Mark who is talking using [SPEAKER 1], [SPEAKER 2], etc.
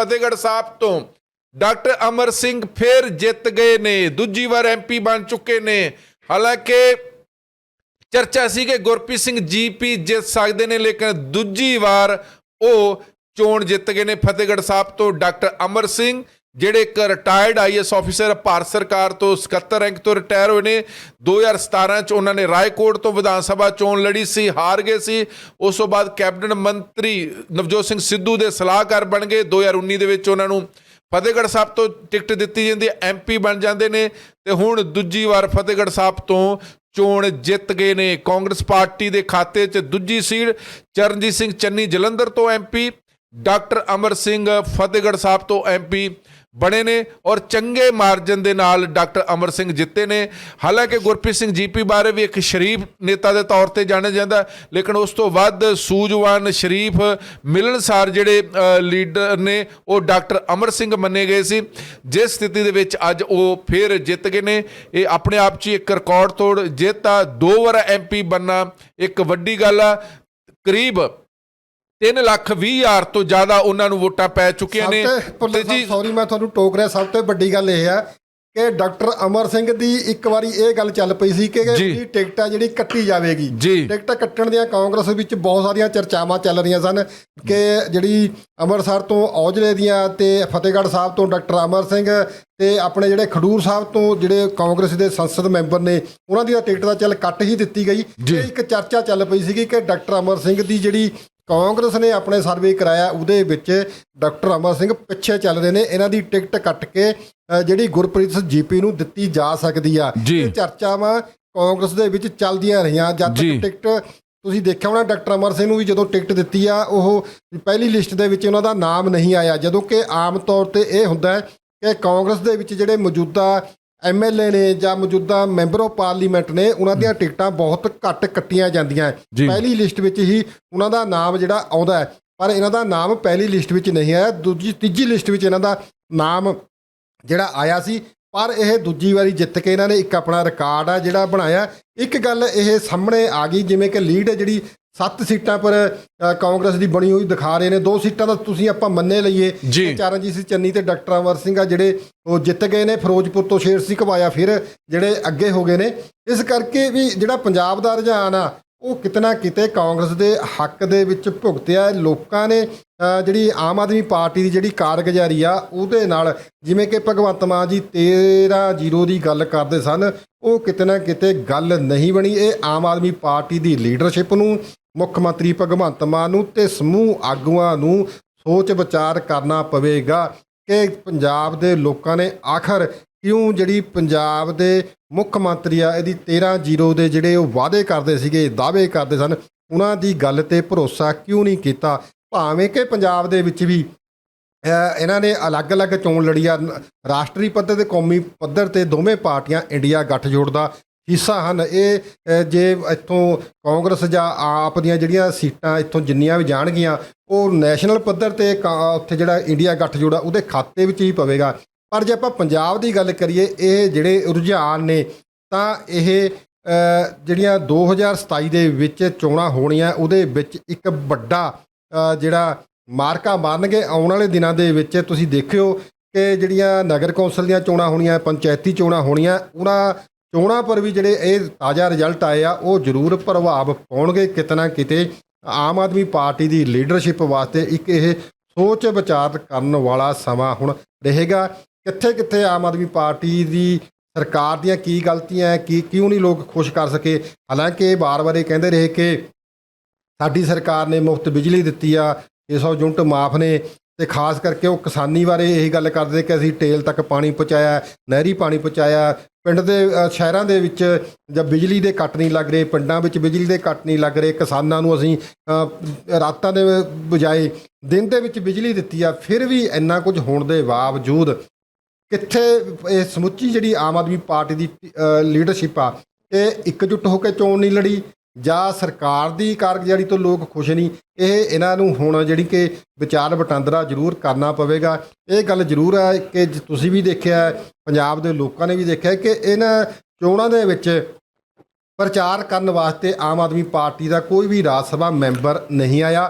[SPEAKER 1] ਫਤਿਹਗੜ੍ਹ ਸਾਹਿਬ ਤੋਂ। ਡਾਕਟਰ ਅਮਰ ਸਿੰਘ ਫਿਰ ਜਿੱਤ ਗਏ ਨੇ, ਦੂਜੀ ਵਾਰ ਐਮਪੀ ਬਣ ਚੁੱਕੇ ਨੇ। ਹਾਲਾਂਕਿ ਚਰਚਾ ਸੀ ਕਿ ਗੁਰਪ੍ਰੀਤ ਸਿੰਘ ਜੀਪੀ ਜਿੱਤ ਸਕਦੇ ਨੇ, ਲੇਕਿਨ ਦੂਜੀ ਵਾਰ ਉਹ ਚੋਣ ਜਿੱਤ ਗਏ ਨੇ ਫਤਿਹਗੜ੍ਹ ਸਾਹਿਬ ਤੋਂ। ਡਾਕਟਰ ਅਮਰ ਸਿੰਘ ਜਿਹੜੇ ਇੱਕ ਰਿਟਾਇਰਡ ਆਈਐਸ ਆਫੀਸਰ ਭਾਰਤ ਸਰਕਾਰ ਤੋਂ 77 ਰੈਂਕ ਤੋਂ ਰਿਟਾਇਰ ਹੋਏ ਨੇ 2017 ਚ ਉਹਨਾਂ ਨੇ ਰਾਏਕੋਟ ਤੋਂ ਵਿਧਾਨ ਸਭਾ ਚੋਣ ਲੜੀ ਸੀ, ਹਾਰ ਗਏ ਸੀ। ਉਸ ਤੋਂ ਬਾਅਦ ਕੈਬਨਿਟ ਮੰਤਰੀ ਨਵਜੋਤ ਸਿੰਘ ਸਿੱਧੂ ਦੇ ਸਲਾਹਕਾਰ ਬਣ ਗਏ। 2019 ਦੇ ਵਿੱਚ ਉਹਨਾਂ ਨੂੰ ਫਤਿਹਗੜ੍ਹ ਸਾਹਿਬ ਤੋਂ ਟਿਕਟ ਦਿੱਤੀ ਜਾਂਦੀ ਹੈ ਐਮਪੀ ਬਣ ਜਾਂਦੇ ਨੇ ਤੇ ਹੁਣ ਦੂਜੀ ਵਾਰ ਫਤਿਹਗੜ੍ਹ ਸਾਹਿਬ ਤੋਂ ਚੋਣ ਜਿੱਤ ਗਏ ਨੇ। ਕਾਂਗਰਸ ਪਾਰਟੀ ਦੇ ਖਾਤੇ 'ਚ ਦੂਜੀ ਸੀਟ ਚਰਨਜੀਤ ਸਿੰਘ ਚੰਨੀ ਜਲੰਧਰ ਤੋਂ ਐਮਪੀ ਡਾਕਟਰ ਅਮਰ ਸਿੰਘ ਫਤਿਹਗੜ੍ਹ ਸਾਹਿਬ ਤੋਂ ਐਮਪੀ ਬਣੇ ਨੇ ਔਰ ਚੰਗੇ ਮਾਰਜਨ ਦੇ ਨਾਲ ਡਾਕਟਰ ਅਮਰ ਸਿੰਘ ਜਿੱਤੇ ਨੇ। ਹਾਲਾਂਕਿ ਗੁਰਪ੍ਰੀਤ ਸਿੰਘ ਜੀਪੀ ਬਾਰੇ ਵੀ ਇੱਕ ਸ਼ਰੀਫ ਨੇਤਾ ਦੇ ਤੌਰ ਤੇ ਜਾਣਿਆ ਜਾਂਦਾ ਲੇਕਿਨ ਉਸ ਤੋਂ ਵੱਧ ਸੂਝਵਾਨ ਸ਼ਰੀਫ ਮਿਲਣਸਾਰ ਜਿਹੜੇ ਲੀਡਰ ਨੇ, ਉਹ ਡਾਕਟਰ ਅਮਰ ਸਿੰਘ ਮੰਨੇ ਗਏ ਸੀ। ਜਿਸ ਸਥਿਤੀ ਦੇ ਵਿੱਚ ਅੱਜ ਉਹ ਫਿਰ ਜਿੱਤ ਗਏ ਨੇ। ਇਹ ਆਪਣੇ ਆਪ 'ਚ ਹੀ ਇੱਕ ਰਿਕਾਰਡ ਤੋੜ ਜਿੱਤ ਆ। ਦੋ ਵਾਰ ਐਮਪੀ ਬੰਨਾ ਇੱਕ ਵੱਡੀ ਗੱਲ ਆ। ਕਰੀਬ 3 ਲੱਖ 20 ਹਜ਼ਾਰ ਤੋਂ ਜ਼ਿਆਦਾ ਉਹਨਾਂ ਨੂੰ ਵੋਟਾਂ ਪੈ ਚੁੱਕੀਆਂ ਨੇ ਤੇ ਜੀ
[SPEAKER 2] ਸੌਰੀ ਮੈਂ ਤੁਹਾਨੂੰ ਟੋਕ ਰਿਹਾ ਸਭ ਤੋਂ ਵੱਡੀ ਗੱਲ ਇਹ ਹੈ ਕਿ ਡਾਕਟਰ ਅਮਰ ਸਿੰਘ ਦੀ ਇੱਕ ਵਾਰੀ ਇਹ ਗੱਲ ਚੱਲ ਪਈ ਸੀ ਕਿ
[SPEAKER 1] ਜੀ।
[SPEAKER 2] ਉਹਦੀ ਟਿਕਟ ਆ ਜਿਹੜੀ ਕੱਟੀ ਜਾਵੇਗੀ। ਟਿਕਟ ਕੱਟਣ ਦੀਆਂ ਕਾਂਗਰਸ ਵਿੱਚ ਬਹੁਤ ਸਾਰੀਆਂ ਚਰਚਾਵਾਂ ਚੱਲ ਰਹੀਆਂ ਸਨ ਕਿ ਜਿਹੜੀ ਅੰਮ੍ਰਿਤਸਰ ਤੋਂ ਔਜਲੇ ਦੀਆਂ ਤੇ ਫਤਿਹਗੜ੍ਹ ਸਾਹਿਬ ਤੋਂ ਡਾਕਟਰ ਅਮਰ ਸਿੰਘ ਤੇ ਆਪਣੇ ਜਿਹੜੇ ਖਡੂਰ ਸਾਹਿਬ ਤੋਂ ਜਿਹੜੇ ਕਾਂਗਰਸ ਦੇ ਸੰਸਦ ਮੈਂਬਰ ਨੇ ਉਹਨਾਂ ਦੀਆਂ ਟਿਕਟ ਦਾ ਚੱਲ ਕੱਟ ਹੀ ਦਿੱਤੀ ਗਈ। ਤੇ ਇੱਕ ਚਰਚਾ ਚੱਲ ਪਈ ਸੀਗੀ ਕਿ ਡਾਕਟਰ ਅਮਰ ਸਿੰਘ ਦੀ ਜਿਹੜੀ ਕਾਂਗਰਸ ਨੇ ਆਪਣੇ ਸਰਵੇ ਕਰਾਇਆ ਉਹਦੇ ਵਿੱਚ ਡਾਕਟਰ ਅਮਰ ਸਿੰਘ ਪਿੱਛੇ ਚੱਲ ਰਹੇ ਨੇ ਇਹਨਾਂ ਦੀ ਟਿਕਟ ਕੱਟ ਕੇ ਜਿਹੜੀ ਗੁਰਪ੍ਰੀਤ ਸਿੰਘ ਜੀਪੀ ਨੂੰ ਦਿੱਤੀ ਜਾ ਸਕਦੀ ਆ। ਇਹ ਚਰਚਾਵਾਂ ਕਾਂਗਰਸ ਦੇ ਵਿੱਚ ਚੱਲਦੀਆਂ ਰਹੀਆਂ ਜਦ। ਤੱਕ ਟਿਕਟ ਤੁਸੀਂ ਦੇਖਿਆ ਹੋਣਾ ਡਾਕਟਰ ਅਮਰ ਸਿੰਘ ਨੂੰ ਵੀ ਜਦੋਂ ਟਿਕਟ ਦਿੱਤੀ ਆ ਉਹ ਪਹਿਲੀ ਲਿਸਟ ਦੇ ਵਿੱਚ ਉਹਨਾਂ ਦਾ ਨਾਮ ਨਹੀਂ ਆਇਆ ਜਦੋਂ ਕਿ ਆਮ ਤੌਰ ਤੇ ਇਹ ਹੁੰਦਾ ਹੈ ਕਿ ਕਾਂਗਰਸ ਦੇ ਵਿੱਚ ਜਿਹੜੇ ਮੌਜੂਦਾ ਐਮਐਲਏ ਨੇ ਜਾਂ ਮੌਜੂਦਾ ਮੈਂਬਰ ਆਫ ਪਾਰਲੀਮੈਂਟ ਨੇ ਉਹਨਾਂ ਦੀਆਂ ਟਿਕਟਾਂ ਬਹੁਤ ਘੱਟ ਕੱਟੀਆਂ ਜਾਂਦੀਆਂ। ਪਹਿਲੀ ਲਿਸਟ ਵਿੱਚ ਹੀ ਉਹਨਾਂ ਦਾ ਨਾਮ ਜਿਹੜਾ ਆਉਂਦਾ ਹੈ ਪਰ ਇਹਨਾਂ ਦਾ ਨਾਮ ਪਹਿਲੀ ਲਿਸਟ ਵਿੱਚ ਨਹੀਂ ਆਇਆ। ਦੂਜੀ ਤੀਜੀ ਲਿਸਟ ਵਿੱਚ ਇਹਨਾਂ ਦਾ ਨਾਮ ਜਿਹੜਾ ਆਇਆ ਸੀ ਪਰ ਇਹ ਦੂਜੀ ਵਾਰੀ ਜਿੱਤ ਕੇ ਇਹਨਾਂ ਨੇ ਇੱਕ ਆਪਣਾ ਰਿਕਾਰਡ ਆ ਜਿਹੜਾ ਬਣਾਇਆ। ਇੱਕ ਗੱਲ ਇਹ ਸਾਹਮਣੇ ਆ ਗਈ ਜਿਵੇਂ ਕਿ ਲੀਡ ਹੈ ਜਿਹੜੀ ਸੱਤ ਸੀਟਾਂ ਪਰ ਕਾਂਗਰਸ ਦੀ ਬਣੀ ਹੋਈ ਦਿਖਾ ਰਹੇ ਨੇ। ਦੋ ਸੀਟਾਂ ਦਾ ਤੁਸੀਂ ਆਪਾਂ ਮੰਨੇ ਲਈਏ। ਚਰਨਜੀਤ ਸਿੰਘ ਚੰਨੀ ਤੇ ਡਾਕਟਰ ਅਮਰ ਸਿੰਘ ਆ ਜਿਹੜੇ ਉਹ ਜਿੱਤ ਗਏ ਨੇ ਫਿਰੋਜ਼ਪੁਰ ਤੋਂ ਸ਼ੇਰ ਸਿੰਘ ਘਵਾਇਆ ਫਿਰ ਜਿਹੜੇ ਅੱਗੇ ਹੋ ਗਏ ਨੇ। ਇਸ ਕਰਕੇ ਵੀ ਜਿਹੜਾ ਪੰਜਾਬ ਦਾ ਰੁਝਾਨ ਆ ਉਹ ਕਿਤਨਾ ਕਿਤੇ ਕਾਂਗਰਸ ਦੇ ਹੱਕ ਦੇ ਵਿੱਚ ਭੁਗਤਿਆ। ਲੋਕਾਂ ਨੇ ਜਿਹੜੀ ਆਮ ਆਦਮੀ ਪਾਰਟੀ ਦੀ ਜਿਹੜੀ ਕਾਰਗੁਜ਼ਾਰੀ ਆ ਉਹਦੇ ਨਾਲ ਜਿਵੇਂ ਕਿ ਭਗਵੰਤ ਮਾਨ ਜੀ 13 ਜ਼ੀਰੋ ਦੀ ਗੱਲ ਕਰਦੇ ਸਨ ਉਹ ਕਿਤਨਾ ਕਿਤੇ ਗੱਲ ਨਹੀਂ ਬਣੀ। ਇਹ ਆਮ ਆਦਮੀ ਪਾਰਟੀ ਦੀ ਲੀਡਰਸ਼ਿਪ ਨੂੰ ਮੁੱਖ ਮੰਤਰੀ ਭਗਵੰਤ ਮਾਨ ਨੂੰ ਤੇ ਸਮੂਹ ਆਗੂਆਂ ਨੂੰ ਸੋਚ ਵਿਚਾਰ ਕਰਨਾ ਪਵੇਗਾ ਕਿ ਪੰਜਾਬ ਦੇ ਲੋਕਾਂ ਨੇ ਆਖਰ ਕਿਉਂ ਜਿਹੜੀ ਪੰਜਾਬ ਦੇ ਮੁੱਖ ਮੰਤਰੀ ਆ, ਇਹਦੀ 13 ਜ਼ੀਰੋ ਦੇ ਜਿਹੜੇ ਉਹ ਵਾਅਦੇ ਕਰਦੇ ਸੀਗੇ, ਦਾਅਵੇ ਕਰਦੇ ਸਨ, ਉਹਨਾਂ ਦੀ ਗੱਲ ਤੇ ਭਰੋਸਾ ਕਿਉਂ ਨਹੀਂ ਕੀਤਾ? ਭਾਵੇਂ ਕਿ ਪੰਜਾਬ ਦੇ ਵਿੱਚ ਵੀ ਇਹਨਾਂ ਨੇ ਅਲੱਗ-ਅਲੱਗ ਚੋਣ ਲੜੀ ਆ ਰਾਸ਼ਟਰੀ ਪੱਧਰ ਤੇ ਕੌਮੀ ਪੱਧਰ ਤੇ ਦੋਵੇਂ ਪਾਰਟੀਆਂ ਇੰਡੀਆ ਗੱਠਜੋੜ ਦਾ ਹਿੱਸਾ ਹਨ। ਇਹ ਜੇ ਇੱਥੋਂ ਕਾਂਗਰਸ ਜਾਂ ਆਪ ਦੀਆਂ ਜਿਹੜੀਆਂ ਸੀਟਾਂ ਇੱਥੋਂ ਜਿੰਨੀਆਂ ਵੀ ਜਾਣਗੀਆਂ ਉਹ ਨੈਸ਼ਨਲ ਪੱਧਰ ਤੇ ਕਾ- ਉੱਥੇ ਜਿਹੜਾ ਇੰਡੀਆ ਗੱਠਜੋੜ ਆ ਉਹਦੇ ਖਾਤੇ ਵਿੱਚ ਹੀ ਪਵੇਗਾ। ਪਰ ਜੇ ਆਪਾਂ ਪੰਜਾਬ ਦੀ ਗੱਲ ਕਰੀਏ ਇਹ ਜਿਹੜੇ ਰੁਝਾਨ ਨੇ ਤਾਂ ਇਹ ਅਹ, ਜਿਹੜੀਆਂ 2027 ਦੇ ਵਿੱਚ ਚੋਣਾਂ ਹੋਣੀਆਂ ਉਹਦੇ ਵਿੱਚ ਇੱਕ ਵੱਡਾ ਜਿਹੜਾ ਮਾਰਕਾ ਮਾਰਨਗੇ। ਆਉਣ ਵਾਲੇ ਦਿਨਾਂ ਦੇ ਵਿੱਚ ਤੁਸੀਂ ਦੇਖਿਓ ਕਿ ਜਿਹੜੀਆਂ ਨਗਰ ਕੌਂਸਲ ਦੀਆਂ ਚੋਣਾਂ ਹੋਣੀਆਂ ਪੰਚਾਇਤੀ ਚੋਣਾਂ ਹੋਣੀਆਂ ਉਹਨਾਂ ਚੋਣਾਂ ਪਰ ਵੀ ਜਿਹੜੇ ਇਹ ਤਾਜ਼ਾ ਰਿਜ਼ਲਟ ਆਏ ਆ, ਉਹ ਜ਼ਰੂਰ ਪ੍ਰਭਾਵ ਪਾਉਣਗੇ ਕਿਤਨਾ ਕਿਤੇ। ਆਮ ਆਦਮੀ ਪਾਰਟੀ ਦੀ ਲੀਡਰਸ਼ਿਪ ਵਾਸਤੇ ਇੱਕ ਇਹ ਸੋਚ ਵਿਚਾਰ ਕਰਨ ਵਾਲਾ ਸਮਾਂ ਹੁਣ ਰਹੇਗਾ। ਕਿੱਥੇ ਕਿੱਥੇ ਆਮ ਆਦਮੀ ਪਾਰਟੀ ਦੀ ਸਰਕਾਰ ਦੀਆਂ ਕੀ ਗਲਤੀਆਂ ਹੈ ਕੀ ਕਿਉਂ ਨਹੀਂ ਲੋਕ ਖੁਸ਼ ਕਰ ਸਕੇ? ਹਾਲਾਂਕਿ ਇਹ ਵਾਰ-ਵਾਰ ਇਹ ਕਹਿੰਦੇ ਰਹੇ ਕਿ ਸਾਡੀ ਸਰਕਾਰ ਨੇ ਮੁਫਤ ਬਿਜਲੀ ਦਿੱਤੀ ਆ 600 ਯੂਨਿਟ ਮਾਫ ਨੇ। ਤੇ ਖਾਸ ਕਰਕੇ ਉਹ ਕਿਸਾਨੀ ਬਾਰੇ ਇਹ ਗੱਲ ਕਰਦੇ ਕਿ ਅਸੀਂ ਟੇਲ ਤੱਕ ਪਾਣੀ ਪਹੁੰਚਾਇਆ, ਨਹਿਰੀ ਪਾਣੀ ਪਹੁੰਚਾਇਆ। ਪਿੰਡ ਦੇ ਸ਼ਹਿਰਾਂ ਦੇ ਵਿੱਚ ਜਦ ਬਿਜਲੀ ਦੇ ਕੱਟ ਨਹੀਂ ਲੱਗ ਰਹੇ, ਪਿੰਡਾਂ ਵਿੱਚ ਬਿਜਲੀ ਦੇ ਕੱਟ ਨਹੀਂ ਲੱਗ ਰਹੇ, ਕਿਸਾਨਾਂ ਨੂੰ ਅਸੀਂ ਰਾਤਾਂ ਦੇ ਬਜਾਏ ਦਿਨ ਦੇ ਵਿੱਚ ਬਿਜਲੀ ਦਿੱਤੀ ਆ, ਫਿਰ ਵੀ ਇੰਨਾ ਕੁਝ ਹੋਣ ਦੇ ਬਾਵਜੂਦ ਕਿੱਥੇ ਇਹ ਸਮੁੱਚੀ ਜਿਹੜੀ ਆਮ ਆਦਮੀ ਪਾਰਟੀ ਦੀ ਲੀਡਰਸ਼ਿਪ ਆ, ਇਹ ਇਕਜੁੱਟ ਹੋ ਕੇ ਚੋਣ ਨਹੀਂ ਲੜੀ। ਜਾਂ ਸਰਕਾਰ ਦੀ ਕਾਰਗੁਜ਼ਾਰੀ ਤੋਂ ਲੋਕ ਖੁਸ਼ ਨਹੀਂ, ਇਹ ਇਹਨਾਂ ਨੂੰ ਹੁਣ ਜਿਹੜੀ ਕਿ ਵਿਚਾਰ ਵਟਾਂਦਰਾ ਜ਼ਰੂਰ ਕਰਨਾ ਪਵੇਗਾ। ਇਹ ਗੱਲ ਜ਼ਰੂਰ ਹੈ ਕਿ ਜ- ਤੁਸੀਂ ਵੀ ਦੇਖਿਆ ਪੰਜਾਬ ਦੇ ਲੋਕਾਂ ਨੇ ਵੀ ਦੇਖਿਆ ਕਿ ਇਹਨਾਂ ਚੋਣਾਂ ਦੇ ਵਿੱਚ ਪ੍ਰਚਾਰ ਕਰਨ ਵਾਸਤੇ ਆਮ ਆਦਮੀ ਪਾਰਟੀ ਦਾ ਕੋਈ ਵੀ ਰਾਜ ਸਭਾ ਮੈਂਬਰ ਨਹੀਂ ਆਇਆ।